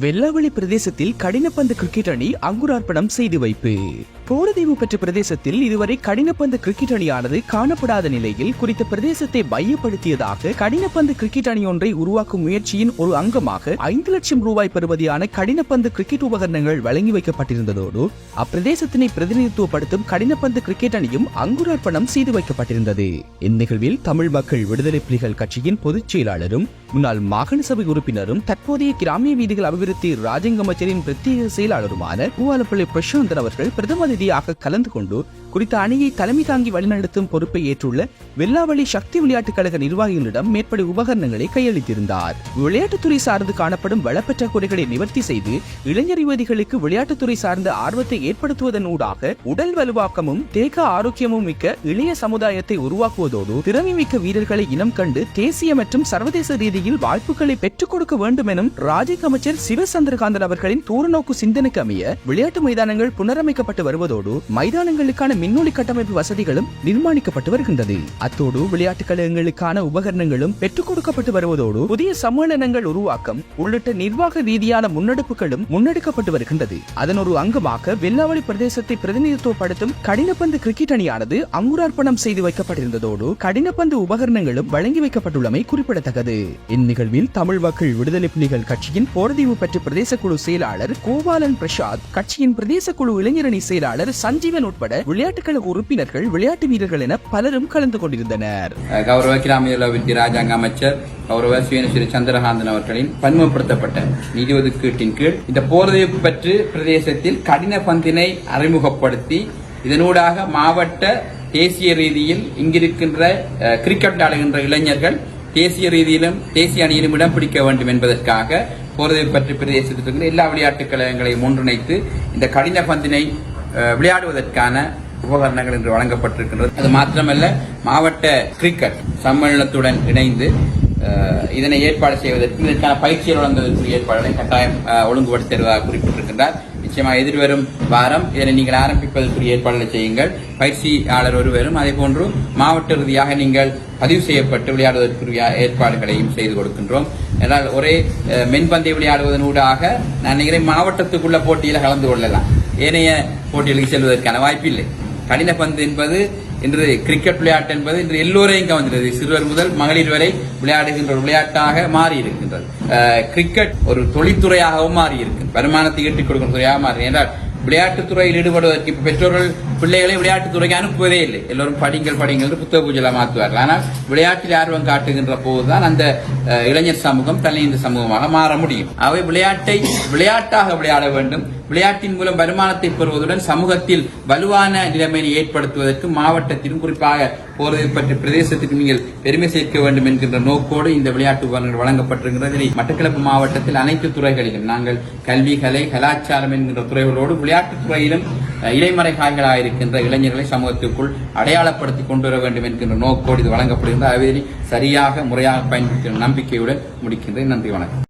வெள்ளாவளி பிரதேசத்தில் கடினப்பந்து கிரிக்கெட் அணி அங்குரார்ப்பணம் செய்து வைப்பு. போரதீவு பெற்ற பிரதேசத்தில் இதுவரை கடினப்பந்து கிரிக்கெட் அணியானது காணப்படாத நிலையில் குறித்த பிரதேசத்தை மையப்படுத்தியதாக கடினப்பந்து கிரிக்கெட் அணி ஒன்றை உருவாக்கும் முயற்சியின் ஒரு அங்கமாக ஐந்து லட்சம் ரூபாய் பெறுமதியான கடினப்பந்து கிரிக்கெட் உபகரணங்கள் வழங்கி வைக்கப்பட்டிருந்ததோடு அப்பிரதேசத்தினை பிரதிநிதித்துவப்படுத்தும் கடினப்பந்து கிரிக்கெட் அணியும் அங்குரார்ப்பணம் செய்து வைக்கப்பட்டிருந்தது. இந்நிகழ்வில் தமிழ் மக்கள் விடுதலை புலிகள் கட்சியின் பொதுச் செயலாளரும் முன்னாள் மாகாண சபை உறுப்பினரும் தற்போதைய கிராமிய வீதிகள் அபிவிருத்தி ராஜங்க அமைச்சரின் பிரத்யேக செயலாளருமான பூவாலப்பள்ளி பிரசாந்தன் அவர்கள் பிரதமர் அதிதியாக கலந்து கொண்டு குறித்த அணியை தலைமை தாங்கி வழிநடத்தும் பொறுப்பை ஏற்றுள்ள வெள்ளாவளி சக்தி விளையாட்டுக் கழக நிர்வாகிகளிடம் மேற்படி உபகரணங்களை கையளித்திருந்தார். விளையாட்டுத்துறை சார்ந்து காணப்படும் வளப்பற்றாக்குறைகளை நிவர்த்தி செய்து இளைஞர் யுவதிகளுக்கு விளையாட்டுத்துறை சார்ந்த ஆர்வத்தை ஏற்படுத்துவதன் ஊடாக உடல் வலுவாக்கமும் தேக ஆரோக்கியமும் மிக்க இளைய சமுதாயத்தை உருவாக்குவதோடு திறமை மிக்க வீரர்களை இனம் கண்டு தேசிய மற்றும் சர்வதேச ரீதியில் வாய்ப்புகளை பெற்றுக் கொடுக்க வேண்டும் எனும் ராஜிக் அமைச்சர் சிவசந்திரகாந்தன் அவர்களின் தூரநோக்கு சிந்தனைக்கு அமைய விளையாட்டு மைதானங்கள் புனரமைக்கப்பட்டு வருவதோடு மைதானங்களுக்கான மின்னொலி கட்டமைப்பு வசதிகளும் நிர்மாணிக்கப்பட்டு வருகின்றது. அத்தோடு விளையாட்டுக் கழகங்களுக்கான உபகரணங்களும் பெற்றுக் கொடுக்கப்பட்டு வருவதோடு புதிய சம்மேளனங்கள் உருவாக்கம் உள்ளிட்ட நிர்வாக ரீதியான முன்னெடுப்புகளும் முன்னெடுக்கப்பட்டு வருகின்றது. அதன் ஒரு அங்கமாக வெள்ளாவளி பிரதேசத்தை பிரதிநிதித்துவப்படுத்தும் கடினப்பந்து கிரிக்கெட் அணியானது அங்குரார்ப்பணம் செய்து வைக்கப்பட்டிருந்ததோடு கடினப்பந்து உபகரணங்களும் வழங்கி வைக்கப்பட்டுள்ளமை குறிப்பிடத்தக்கது. இந்நிகழ்வில் தமிழ் மக்கள் விடுதலை புலிகள் கட்சியின் போர்தீவு பெற்ற பிரதேச குழு செயலாளர் கோபாலன் பிரசாத் கட்சியின் பிரதேச குழு இளைஞரணி செயலாளர் சஞ்சீவன் உட்பட விளையாட்டு விளையாட்டுக்கள உறுப்பினர்கள் விளையாட்டு வீரர்கள் என பலரும் கலந்து கொண்டிருந்தனர். கௌரவ கிராமிய ராஜாங்க அமைச்சர் கௌரவ சுயனஸ்ரீ சந்திரகாந்தன் அவர்களின் பன்முகப்படுத்தப்பட்ட நிதி ஒதுக்கீட்டின் கீழ் இந்த போர்வை பற்று பிரதேசத்தில் கடின பந்தினை அறிமுகப்படுத்தி இதனூடாக மாவட்ட தேசிய ரீதியில் இங்கிருக்கின்ற கிரிக்கெட் ஆடுகின்ற இளைஞர்கள் தேசிய ரீதியிலும் தேசிய அணியிலும் இடம் பிடிக்க வேண்டும் என்பதற்காக போர்வை பற்றி பிரதேசத்தில் இருக்கிற எல்லா விளையாட்டுக் கழகங்களையும் ஒன்றிணைத்து இந்த கடின பந்தினை விளையாடுவதற்கான உபகரணங்கள் இன்று வழங்கப்பட்டிருக்கின்றது. அது மாத்திரமல்ல மாவட்ட கிரிக்கெட் சம்மேளனத்துடன் இணைந்து இதனை ஏற்பாடு செய்வதற்கு இதற்கான பயிற்சிகள் வழங்குவதற்குரிய ஏற்பாடுகளை கட்டாயம் ஒழுங்குபடுத்தி தருவதாக குறிப்பிட்டிருக்கின்றார். நிச்சயமாக எதிர்வரும் வாரம் இதனை நீங்கள் ஆரம்பிப்பதற்குரிய ஏற்பாடுகளை செய்யுங்கள். பயிற்சியாளர் ஒருவரும் அதே போன்று மாவட்ட ரீதியாக நீங்கள் பதிவு செய்யப்பட்டு விளையாடுவதற்குரிய ஏற்பாடுகளையும் செய்து கொடுக்கின்றோம். என்றால் ஒரே அஹ், மென்பந்தை விளையாடுவதனூடாக நான் நினைக்கிறேன் மாவட்டத்துக்குள்ள போட்டியில் கலந்து கொள்ளலாம். ஏனைய போட்டிகளுக்கு செல்வதற்கான வாய்ப்பில்லை. கடின பந்து என்பது இன்று கிரிக்கெட் விளையாட்டு என்பது இன்று எல்லோரையும் கவர்ந்தது சிறுவர் முதல் மகளிர் வரை விளையாடுகின்ற ஒரு விளையாட்டாக மாறி இருக்கின்றது கிரிக்கெட் ஒரு தொழில்துறையாகவும் மாறி இருக்கு வருமானத்தை ஈட்டிக் கொடுக்கும் துறையாக மாறி என்றால் விளையாட்டுத் துறையில் ஈடுபடுவதற்கு இப்ப பெற்றோர்கள் பிள்ளைகளை விளையாட்டுத் துறைக்கு அனுப்புவதே இல்லை. எல்லோரும் படிங்கள் படிங்கள் புத்தக பூஜையில மாற்றுவார்கள். ஆனால் விளையாட்டில் ஆர்வம் காட்டுகின்ற போதுதான் அந்த இளைஞர் சமூகம் தலைந்த சமூகமாக மாற முடியும். அவை விளையாட்டை விளையாட்டாக விளையாட வேண்டும். விளையாட்டின் மூலம் வருமானத்தை பெறுவதுடன் சமூகத்தில் வலுவான நிலைமையை ஏற்படுத்துவதற்கு மாவட்டத்திலும் குறிப்பாக போறது பற்றி பிரதேசத்திற்கு நீங்கள் பெருமை சேர்க்க வேண்டும் என்கின்ற நோக்கோடு இந்த விளையாட்டு வழங்கப்பட்டிருக்கிறது. மட்டக்களப்பு மாவட்டத்தில் அனைத்து துறைகளிலும் நாங்கள் கல்வி கலை கலாச்சாரம் என்கின்ற துறைகளோடு விளையாட்டுத் துறையிலும் அஹ், இடைமறை காய்களாக இருக்கின்ற இளைஞர்களை சமூகத்திற்குள் அடையாளப்படுத்தி கொண்டு வர வேண்டும் என்கின்ற நோக்கோடு இது வழங்கப்படுகின்ற அதை சரியாக முறையாக பயன்படுத்தும் நம்பிக்கையுடன் முடிக்கின்றேன். நன்றி வணக்கம்.